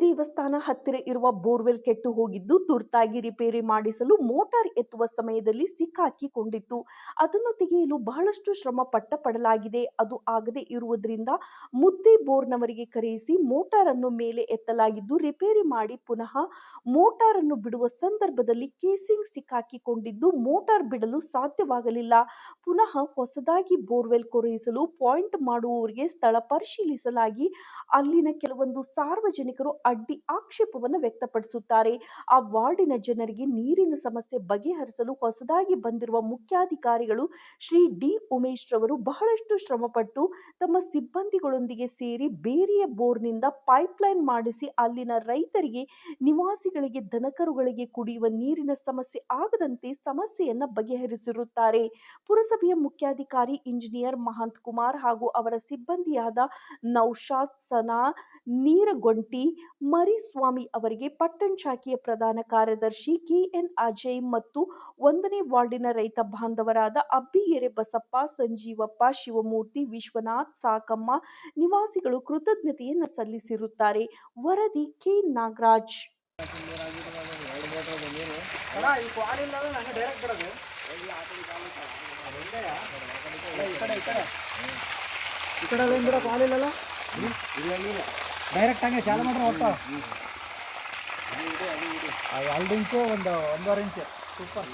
ದೇವಸ್ಥಾನ ಹತ್ತಿರ ಇರುವ ಬೋರ್ವೆಲ್ ಕೆಟ್ಟು ಹೋಗಿದ್ದು ತುರ್ತಾಗಿ ರಿಪೇರಿ ಮಾಡಿಸಲು ಮೋಟಾರ್ ಎತ್ತುವ ಸಮಯದಲ್ಲಿ ಸಿಕ್ಕಾಕಿಕೊಂಡಿತ್ತು. ಅದನ್ನು ತೆಗೆಯಲು ಬಹಳಷ್ಟು ಶ್ರಮ ಪಟ್ಟ ಪಡಲಾಗಿದೆ ಅದು ಆಗದೆ ಇರುವುದರಿಂದ ಮುದ್ದೆ ಬೋರ್ನವರಿಗೆ ಕರೆಯಿಸಿ ಮೋಟಾರ್ ಅನ್ನು ಮೇಲೆ ಎತ್ತಲಾಗಿದ್ದು ರಿಪೇರಿ ಮಾಡಿ ಪುನಃ ಮೋಟಾರ್ ಅನ್ನು ಬಿಡುವ ಸಂದರ್ಭದಲ್ಲಿ ಕೇಸಿಂಗ್ ಸಿಕ್ಕಾಕಿಕೊಂಡಿದ್ದು ಮೋಟಾರ್ ಬಿಡಲು ಸಾಧ್ಯವಾಗಲಿಲ್ಲ. ಪುನಃ ಹೊಸದಾಗಿ ಬೋರ್ವೆಲ್ ಕೊರೆಯಿಸಲು ಪಾಯಿಂಟ್ ಮಾಡುವವರಿಗೆ ಸ್ಥಳ ಪರಿಶೀಲಿಸಲಾಗಿ. ಅಲ್ಲಿನ ಕೆಲವೊಂದು ಸಾರ್ವಜನಿಕರು ಅಡ್ಡಿ ಆಕ್ಷೇಪವನ್ನು ವ್ಯಕ್ತಪಡಿಸುತ್ತಾರೆ. ಆ ವಾರ್ಡಿನ ಜನರಿಗೆ ನೀರಿನ ಸಮಸ್ಯೆ ಬಗೆಹರಿಸಲು ಹೊಸದಾಗಿ ಬಂದಿರುವ ಮುಖ್ಯಾಧಿಕಾರಿಗಳು ಶ್ರೀ ಡಿ ಉಮೇಶ್ ರವರು ಬಹಳಷ್ಟು ಶ್ರಮಪಟ್ಟು ತಮ್ಮ ಸಿಬ್ಬಂದಿಗಳೊಂದಿಗೆ ಸೇರಿ ಬೇರೆಯ ಬೋರ್ನಿಂದ ಪೈಪ್ಲೈನ್ ಮಾಡಿಸಿ ಅಲ್ಲಿನ ರೈತರಿಗೆ, ನಿವಾಸಿಗಳಿಗೆ, ದನಕರುಗಳಿಗೆ ಕುಡಿಯುವ ನೀರಿನ ಸಮಸ್ಯೆ ಆಗದಂತೆ ಸಮಸ್ಯೆಯನ್ನು ಬಗೆಹರಿಸಿರುತ್ತಾರೆ. ಪುರಸಭೆಯ ಮುಖ್ಯಾಧಿಕಾರಿ ಇಂಜಿನಿಯರ್ ಮಹಂತ್ ಕುಮಾರ್ ಹಾಗೂ ಅವರ ಸಿಬ್ಬಂದಿಯಾದ ನೌಶಾದ್ ಸನಾ, ನೀರಗೊಂಟಿ ಮರಿಸ್ವಾಮಿ ಅವರಿಗೆ ಪಟ್ಟಣ ಶಾಖೆಯ ಪ್ರಧಾನ ಕಾರ್ಯದರ್ಶಿ ಕೆಎನ್ ಅಜಯ್ ಮತ್ತು ಒಂದನೇ ವಾರ್ಡಿನ ರೈತ ಬಾಂಧವರಾದ ಅಬ್ಬಿಗೆರೆ ಬಸಪ್ಪ ಸಂಜೀವಪ್ಪ ಶಿವಮೂರ್ತಿ ವಿಶ್ವನಾಥ್ ಸಾಕಮ್ಮ ನಿವಾಸಿಗಳು ಕೃತಜ್ಞತೆಯನ್ನು ಸಲ್ಲಿಸಿರುತ್ತಾರೆ. ವರದಿ ಕೆ. ನಾಗರಾಜ್. ಈ ಇಲ್ಲ ಕಡೆ ಈ ಕಡೆ ಈ ಕಡೆ ಏನು ಬಿಡೋ ಕ್ವಾಲ್ ಇಲ್ಲಲ್ಲ ಡೈರೆಕ್ಟ್ ಹಂಗೆ ಚಾಲು ಮಾಡ್ರೆ ಒಟ್ಟು. ಎರಡು ಇಂಚು ಒಂದು ಒಂದೂವರೆ ಇಂಚು. ಸೂಪರ್